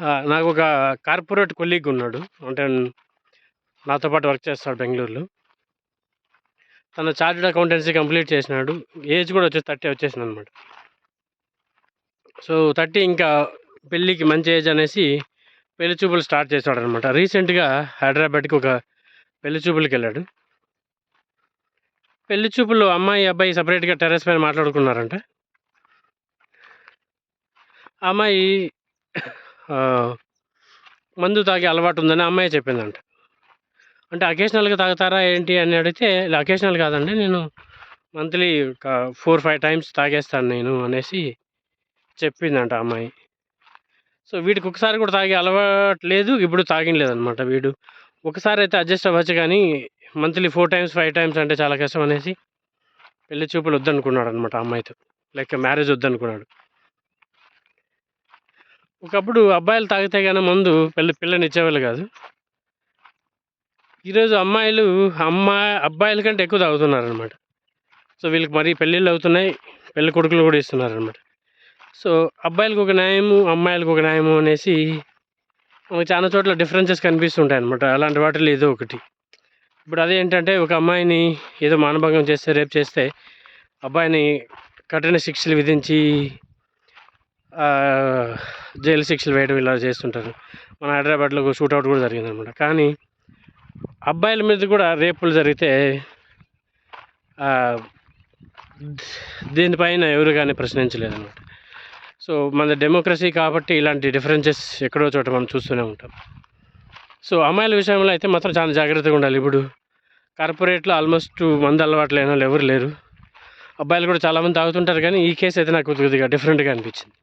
నాకు ఒక corporate colleague ఉన్నాడు. అంటే నాతో పాటు వర్క్ చేస్తాడు బెంగళూరులో. తన చార్టెడ్ అకౌంటెన్సీ కంప్లీట్ చేసినాడు. ఏజ్ కూడా వచ్చేసి థర్టీ వచ్చేసింది అనమాట సో థర్టీ ఇంకా పెళ్ళికి మంచి ఏజ్ అనేసి పెళ్ళి చూపులు స్టార్ట్ చేశాడు అనమాట రీసెంట్గా హైదరాబాద్కి ఒక పెళ్ళి చూపులకి వెళ్ళాడు. పెళ్ళి చూపులు అమ్మాయి అబ్బాయి సపరేట్గా టెర్రస్ పైన మాట్లాడుకున్నారంట. అమ్మాయి మందు తాగే అలవాటు ఉందని అమ్మాయి చెప్పిందంట. అంటే అకేషనల్గా తాగుతారా ఏంటి అని అడిగితే ఇలా అకేషనల్ కాదండి. నేను మంత్లీ ఒక ఫోర్ ఫైవ్ టైమ్స్ తాగేస్తాను నేను అనేసి చెప్పిందంట అమ్మాయి. సో వీడికి ఒకసారి కూడా తాగే అలవాటు లేదు ఇప్పుడు తాగిన లేదనమాట వీడు. ఒకసారి అయితే అడ్జస్ట్ అవ్వచ్చు కానీ monthly four times five times అంటే చాలా కష్టం అనేసి పెళ్ళి చూపులు వద్దనుకున్నాడు అనమాట అమ్మాయితో. లైక్ మ్యారేజ్ వద్దనుకున్నాడు. ఒకప్పుడు అబ్బాయిలు తాగితే కానీ ముందు పెళ్ళి పిల్లని ఇచ్చేవాళ్ళు కాదు. ఈరోజు అమ్మాయిలు అమ్మాయి అబ్బాయిల కంటే ఎక్కువ తాగుతున్నారు అనమాట సో వీళ్ళకి మరీ పెళ్ళిళ్ళు అవుతున్నాయి పెళ్ళి కొడుకులు కూడా ఇస్తున్నారు అనమాట సో అబ్బాయిలకు ఒక న్యాయము అమ్మాయిలకు ఒక న్యాయము అనేసి మనకు చాలా చోట్ల డిఫరెన్సెస్ కనిపిస్తుంటాయి అనమాట అలాంటి వాటిలో ఏదో ఒకటి. ఇప్పుడు అదేంటంటే ఒక అమ్మాయిని ఏదో మానభంగం చేస్తే రేపు చేస్తే అబ్బాయిని కఠిన శిక్షలు విధించి జైలు శిక్షలు వేయడం ఇలా చేస్తుంటారు. మన హైదరాబాద్లో షూట్అవుట్ కూడా జరిగింది అనమాట కానీ అబ్బాయిల మీద కూడా రేపులు జరిగితే దీనిపైన ఎవరు కానీ ప్రశ్నించలేదన్నమాట సో మన డెమోక్రసీ కాబట్టి ఇలాంటి డిఫరెన్సెస్ ఎక్కడో చోట మనం చూస్తూనే ఉంటాం. సో అమ్మాయిల విషయంలో అయితే మాత్రం చాలా జాగ్రత్తగా ఉండాలి. ఇప్పుడు కార్పొరేట్లో ఆల్మోస్ట్ మందు అలవాట్లు అయిన వాళ్ళు ఎవరు లేరు. అబ్బాయిలు కూడా చాలామంది తాగుతుంటారు కానీ ఈ కేసు అయితే నాకు కొద్దిగా డిఫరెంట్గా అనిపించింది.